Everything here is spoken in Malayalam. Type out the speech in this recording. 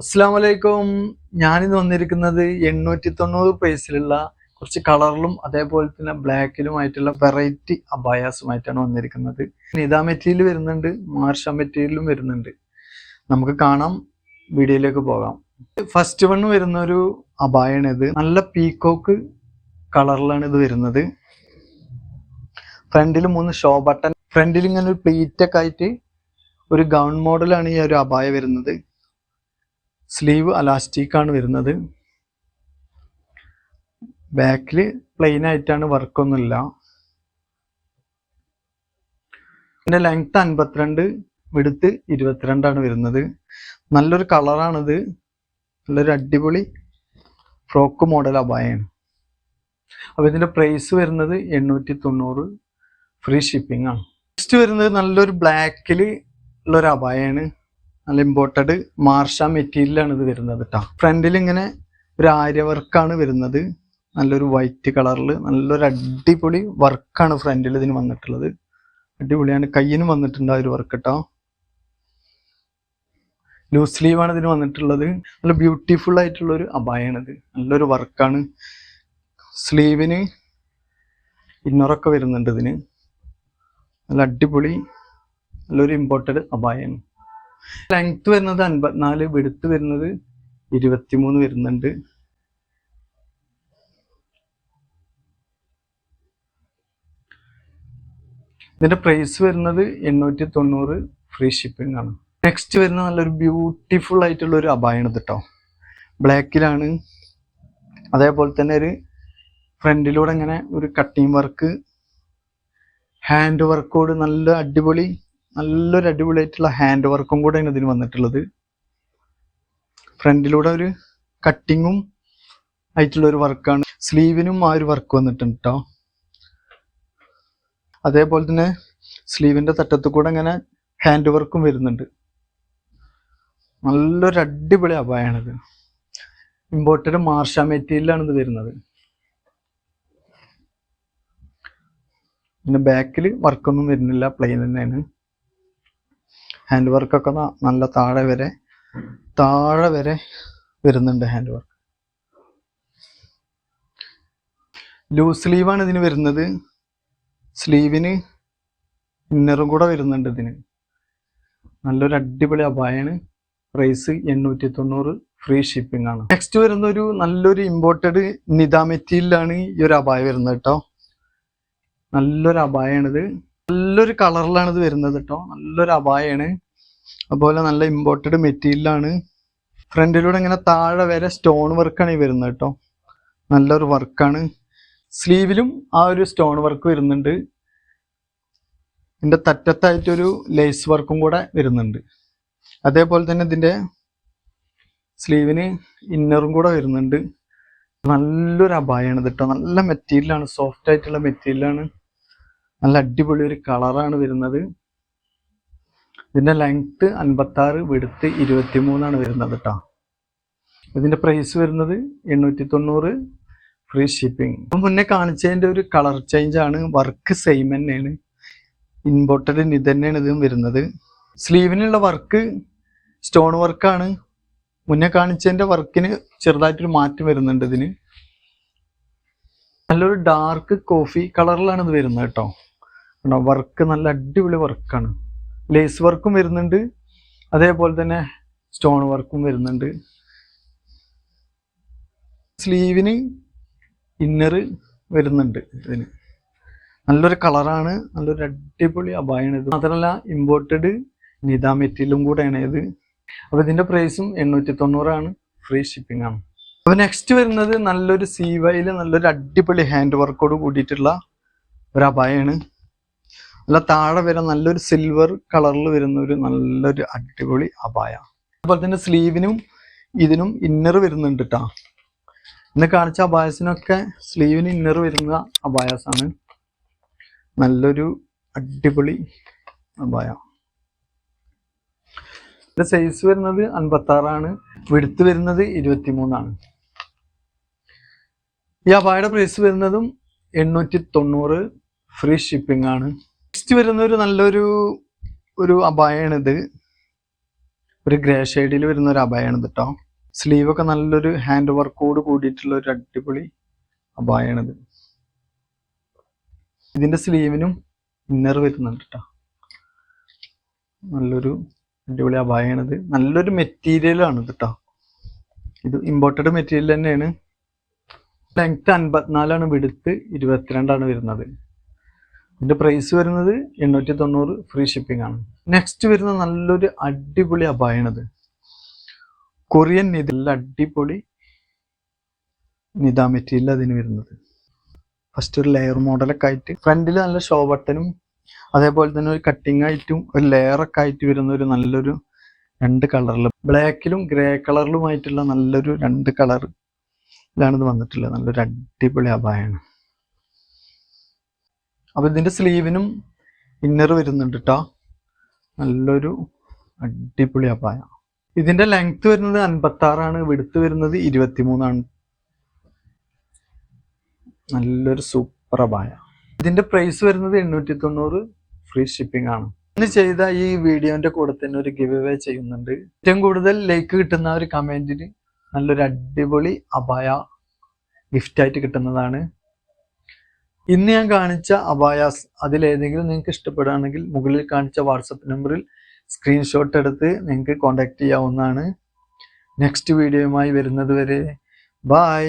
അസ്സാം വലൈക്കും ഞാനിന്ന് വന്നിരിക്കുന്നത് എണ്ണൂറ്റി തൊണ്ണൂറ് പൈസയിലുള്ള കുറച്ച് കളറിലും അതേപോലെ തന്നെ ബ്ലാക്കിലുമായിട്ടുള്ള വെറൈറ്റി അബായാസുമായിട്ടാണ് വന്നിരിക്കുന്നത്. നിതാ മെറ്റീരിയൽ വരുന്നുണ്ട് മാർഷ മെറ്റീരിയലും വരുന്നുണ്ട്. നമുക്ക് കാണാം വീഡിയോയിലേക്ക് പോകാം. ഫസ്റ്റ് വൺ വരുന്ന ഒരു അബായാണ് ഇത്. നല്ല പീക്കോക്ക് കളറിലാണ് ഇത് വരുന്നത്. ഫ്രണ്ടിൽ മൂന്ന് ഷോ ബട്ടൺ ഫ്രണ്ടിൽ ഇങ്ങനെ ഒരു പ്ലീറ്റൊക്കെ ആയിട്ട് ഒരു ഗൗൺ മോഡലാണ് ഈ ഒരു അബായ വരുന്നത്. സ്ലീവ് അലാസ്റ്റിക് ആണ് വരുന്നത്. ബാക്കിൽ പ്ലെയിൻ ആയിട്ടാണ് വർക്കൊന്നുമില്ല. പിന്നെ ലെങ്ത് അൻപത്തിരണ്ട് വിടുത്ത് ഇരുപത്തിരണ്ടാണ് വരുന്നത്. നല്ലൊരു കളറാണിത്. നല്ലൊരു അടിപൊളി ഫ്രോക്ക് മോഡൽ അബായാണ്. അപ്പോൾ ഇതിന്റെ പ്രൈസ് വരുന്നത് എണ്ണൂറ്റി തൊണ്ണൂറ് ഫ്രീ ഷിപ്പിംഗ് ആണ്. നെക്സ്റ്റ് വരുന്നത് നല്ലൊരു ബ്ലാക്കിൽ ഉള്ളൊരു അബായാണ്. നല്ല ഇമ്പോർട്ടഡ് മാർഷ മെറ്റീരിയലാണ് ഇത് വരുന്നത് കേട്ടോ ഫ്രണ്ടിൽ ഇങ്ങനെ ഒരു ആര്യ വർക്കാണ് വരുന്നത്. നല്ലൊരു വൈറ്റ് കളറിൽ നല്ലൊരു അടിപൊളി വർക്കാണ് ഫ്രണ്ടിൽ ഇതിന് വന്നിട്ടുള്ളത്. അടിപൊളിയാണ്. കയ്യിനും വന്നിട്ടുണ്ട് ആ ഒരു വർക്ക് കേട്ടോ ലൂസ് സ്ലീവാണ് ഇതിന് വന്നിട്ടുള്ളത്. നല്ല ബ്യൂട്ടിഫുൾ ആയിട്ടുള്ള ഒരു അബായാണിത് നല്ലൊരു വർക്കാണ് സ്ലീവിന് ഇന്നറൊക്കെ വരുന്നുണ്ട് ഇതിന്. നല്ല അടിപൊളി നല്ലൊരു ഇമ്പോർട്ടഡ് അബായാണ് ലെങ്ത് വരുന്നത് അൻപത്തിനാല് വെടുത്ത് വരുന്നത് ഇരുപത്തിമൂന്ന് വരുന്നുണ്ട്. ഇതിന്റെ പ്രൈസ് വരുന്നത് എണ്ണൂറ്റി തൊണ്ണൂറ് ഫ്രീ ഷിപ്പിംഗ് ആണ്. നെക്സ്റ്റ് വരുന്ന നല്ലൊരു ബ്യൂട്ടിഫുൾ ആയിട്ടുള്ള ഒരു അബായണത് കേട്ടോ ബ്ലാക്കിലാണ് അതേപോലെ തന്നെ ഒരു ഫ്രണ്ടിലൂടെ ഇങ്ങനെ ഒരു കട്ടിങ് വർക്ക് ഹാൻഡ് വർക്കോട് നല്ല അടിപൊളി നല്ലൊരു അടിപൊളിയായിട്ടുള്ള ഹാൻഡ് വർക്കും കൂടെയാണ് ഇതിന് വന്നിട്ടുള്ളത്. ഫ്രണ്ടിലൂടെ ഒരു കട്ടിങ്ങും ആയിട്ടുള്ള ഒരു വർക്കാണ് സ്ലീവിനും ആ ഒരു വർക്ക് വന്നിട്ടുണ്ട് കേട്ടോ അതേപോലെ തന്നെ സ്ലീവിന്റെ തട്ടത്ത് കൂടെ ഇങ്ങനെ ഹാൻഡ് വർക്കും വരുന്നുണ്ട്. നല്ലൊരു അടിപൊളി അപായാണിത് ഇമ്പോർട്ടഡ് മാർഷ മെറ്റീരിയലാണ് ഇത് വരുന്നത്. പിന്നെ ബാക്കിൽ വർക്കൊന്നും വരുന്നില്ല പ്ലെയിൻ തന്നെയാണ്. ഹാൻഡ് വർക്കൊക്കെ നല്ല താഴെ വരെ താഴെ വരെ വരുന്നുണ്ട് ഹാൻഡ് വർക്ക് ലൂസ് സ്ലീവാണ് ഇതിന് വരുന്നത്. സ്ലീവിന് ഇന്നറും കൂടെ വരുന്നുണ്ട് ഇതിന്. നല്ലൊരു അടിപൊളി അപായാണ്. പ്രൈസ് എണ്ണൂറ്റി തൊണ്ണൂറ് ഫ്രീ ഷിപ്പിംഗ് ആണ്. നെക്സ്റ്റ് വരുന്ന ഒരു നല്ലൊരു ഇമ്പോർട്ടഡ് നിതാ മെറ്റീരിയലാണ് ഈ ഒരു അപായ വരുന്നത് കേട്ടോ. നല്ലൊരു അപായാണിത്. നല്ലൊരു കളറിലാണ് ഇത് വരുന്നത് കേട്ടോ നല്ലൊരു അപായാണ്. അതുപോലെ നല്ല ഇമ്പോർട്ടഡ് മെറ്റീരിയലാണ് ഫ്രണ്ടിലൂടെ ഇങ്ങനെ താഴെ വരെ സ്റ്റോൺ വർക്കാണ് ഈ വരുന്നത് കേട്ടോ നല്ലൊരു വർക്കാണ് സ്ലീവിലും ആ ഒരു സ്റ്റോൺ വർക്ക് വരുന്നുണ്ട്. ഇതിന്റെ തറ്റത്തായിട്ടൊരു ലേസ് വർക്കും കൂടെ വരുന്നുണ്ട്. അതേപോലെ തന്നെ ഇതിന്റെ സ്ലീവിന് ഇന്നറും കൂടെ വരുന്നുണ്ട്. നല്ലൊരു അപായാണ് കേട്ടോ നല്ല മെറ്റീരിയലാണ് സോഫ്റ്റ് ആയിട്ടുള്ള മെറ്റീരിയലാണ് നല്ല അടിപൊളി ഒരു കളറാണ് വരുന്നത്. ഇതിന്റെ ലെങ്ത് അൻപത്തി ആറ് വെടുത്ത് ഇരുപത്തി മൂന്നാണ് വരുന്നത് കേട്ടോ ഇതിന്റെ പ്രൈസ് വരുന്നത് എണ്ണൂറ്റി തൊണ്ണൂറ് ഫ്രീ ഷിപ്പിംഗ് മുന്നേ കാണിച്ചതിന്റെ ഒരു കളർ ചേഞ്ച് ആണ് വർക്ക് സെയിം തന്നെയാണ്. ഇമ്പോർട്ടഡ് ഇത് തന്നെയാണ് ഇതും വരുന്നത്. സ്ലീവിനുള്ള വർക്ക് സ്റ്റോൺ വർക്കാണ് മുന്നേ കാണിച്ചതിന്റെ വർക്കിന് ചെറുതായിട്ടൊരു മാറ്റം വരുന്നുണ്ട് ഇതിന്. നല്ലൊരു ഡാർക്ക് കോഫി കളറിലാണ് ഇത് വരുന്നത് കേട്ടോ വർക്ക് നല്ല അടിപൊളി വർക്കാണ് ലേസ് വർക്കും വരുന്നുണ്ട്. അതേപോലെ തന്നെ സ്റ്റോൺ വർക്കും വരുന്നുണ്ട്. സ്ലീവിന് ഇന്നർ വരുന്നുണ്ട് ഇതിന്. നല്ലൊരു കളറാണ് നല്ലൊരു അടിപൊളി അപായാണ് ഇത്. മാത്രമല്ല ഇമ്പോർട്ടഡ് നിത മെറ്റീരിയലും കൂടെയാണ് ഇത്. അപ്പോൾ ഇതിന്റെ പ്രൈസും എണ്ണൂറ്റി തൊണ്ണൂറാണ് ഫ്രീ ഷിപ്പിംഗ് ആണ്. അപ്പോൾ നെക്സ്റ്റ് വരുന്നത് നല്ലൊരു സീവയിൽ നല്ലൊരു അടിപൊളി ഹാൻഡ് വർക്കോട് കൂടിയിട്ടുള്ള ഒരു അപായാണ് നല്ല താഴെ വരെ നല്ലൊരു സിൽവർ കളറിൽ വരുന്ന ഒരു നല്ലൊരു അടിപൊളി അപായ. അതുപോലെ തന്നെ സ്ലീവിനും ഇതിനും ഇന്നർ വരുന്നുണ്ട് കേട്ടോ ഇന്ന് കാണിച്ച അബായസിനൊക്കെ സ്ലീവിന് ഇന്നർ വരുന്ന അബായാസാണ് നല്ലൊരു അടിപൊളി അബായ സൈസ് വരുന്നത് അൻപത്തി ആറാണ് വിടുത്ത് വരുന്നത് ഇരുപത്തി മൂന്നാണ് ഈ അബായയുടെ പ്രൈസ് വരുന്നതും എണ്ണൂറ്റി തൊണ്ണൂറ് ഫ്രീ ഷിപ്പിംഗ് ആണ്. നെക്സ്റ്റ് വരുന്ന ഒരു നല്ലൊരു ഒരു അബായാണിത് ഒരു ഗ്രേ ഷെയ്ഡിൽ വരുന്ന ഒരു അബായാണ് ഇത് കേട്ടോ സ്ലീവ് ഒക്കെ നല്ലൊരു ഹാൻഡ് വർക്കോട് കൂടിയിട്ടുള്ള ഒരു അടിപൊളി അബായാണിത് ഇതിന്റെ സ്ലീവിനും ഇന്നർ വരുന്നുണ്ട് കേട്ടോ നല്ലൊരു അടിപൊളി അബായാണിത് നല്ലൊരു മെറ്റീരിയലാണ് കേട്ടോ ഇത് ഇമ്പോർട്ടഡ് മെറ്റീരിയൽ തന്നെയാണ്. ലെങ്ത് അൻപത്തിനാലാണ് വിടുത്ത് ഇരുപത്തിരണ്ടാണ് വരുന്നത്. ഇതിന്റെ പ്രൈസ് വരുന്നത് എണ്ണൂറ്റി തൊണ്ണൂറ് ഫ്രീ ഷിപ്പിംഗ് ആണ്. നെക്സ്റ്റ് വരുന്ന നല്ലൊരു അടിപൊളി അപായണത്. കൊറിയൻ നിത നല്ല അടിപൊളി നിത മെറ്റീരിയൽ അതിന് വരുന്നത്. ഫസ്റ്റ് ഒരു ലെയർ മോഡലൊക്കെ ആയിട്ട് ഫ്രണ്ടിൽ നല്ല ഷോ ബട്ടനും അതേപോലെ തന്നെ ഒരു കട്ടിങ് ആയിട്ടും ഒരു ലെയർ ഒക്കെ ആയിട്ട് വരുന്ന ഒരു നല്ലൊരു രണ്ട് കളറിൽ ബ്ലാക്കിലും ഗ്രേ കളറിലുമായിട്ടുള്ള നല്ലൊരു രണ്ട് കളർ ഇതാണ് ഇത് വന്നിട്ടുള്ളത്. നല്ലൊരു അടിപൊളി അബായാണ് അപ്പൊ ഇതിന്റെ സ്ലീവിനും ഇന്നർ വരുന്നുണ്ട് കേട്ടോ നല്ലൊരു അടിപൊളി അപായ ഇതിന്റെ ലെങ്ത് വരുന്നത് അൻപത്തി ആറാണ് വിടുത്ത് വരുന്നത് ഇരുപത്തിമൂന്നാണ്. നല്ലൊരു സൂപ്പർ അപായ ഇതിന്റെ പ്രൈസ് വരുന്നത് എണ്ണൂറ്റി തൊണ്ണൂറ് ഫ്രീ ഷിപ്പിംഗ് ആണ്. ഇന്ന് ചെയ്ത ഈ വീഡിയോന്റെ കൂടെ തന്നെ ഒരു ഗിവ് അവേ ചെയ്യുന്നുണ്ട്. ഏറ്റവും കൂടുതൽ ലൈക്ക് കിട്ടുന്ന ഒരു കമന്റിന് നല്ലൊരു അടിപൊളി അപായ ഗിഫ്റ്റായിട്ട് കിട്ടുന്നതാണ്. ഇന്ന് ഞാൻ കാണിച്ച അബായാസ് അതിലേതെങ്കിലും നിങ്ങൾക്ക് ഇഷ്ടപ്പെടുകയാണെങ്കിൽ മുകളിൽ കാണിച്ച വാട്സപ്പ് നമ്പറിൽ സ്ക്രീൻഷോട്ട് എടുത്ത് നിങ്ങൾക്ക് കോൺടാക്ട് ചെയ്യാവുന്നതാണ്. നെക്സ്റ്റ് വീഡിയോയുമായി വരുന്നത് വരെ. ബായ്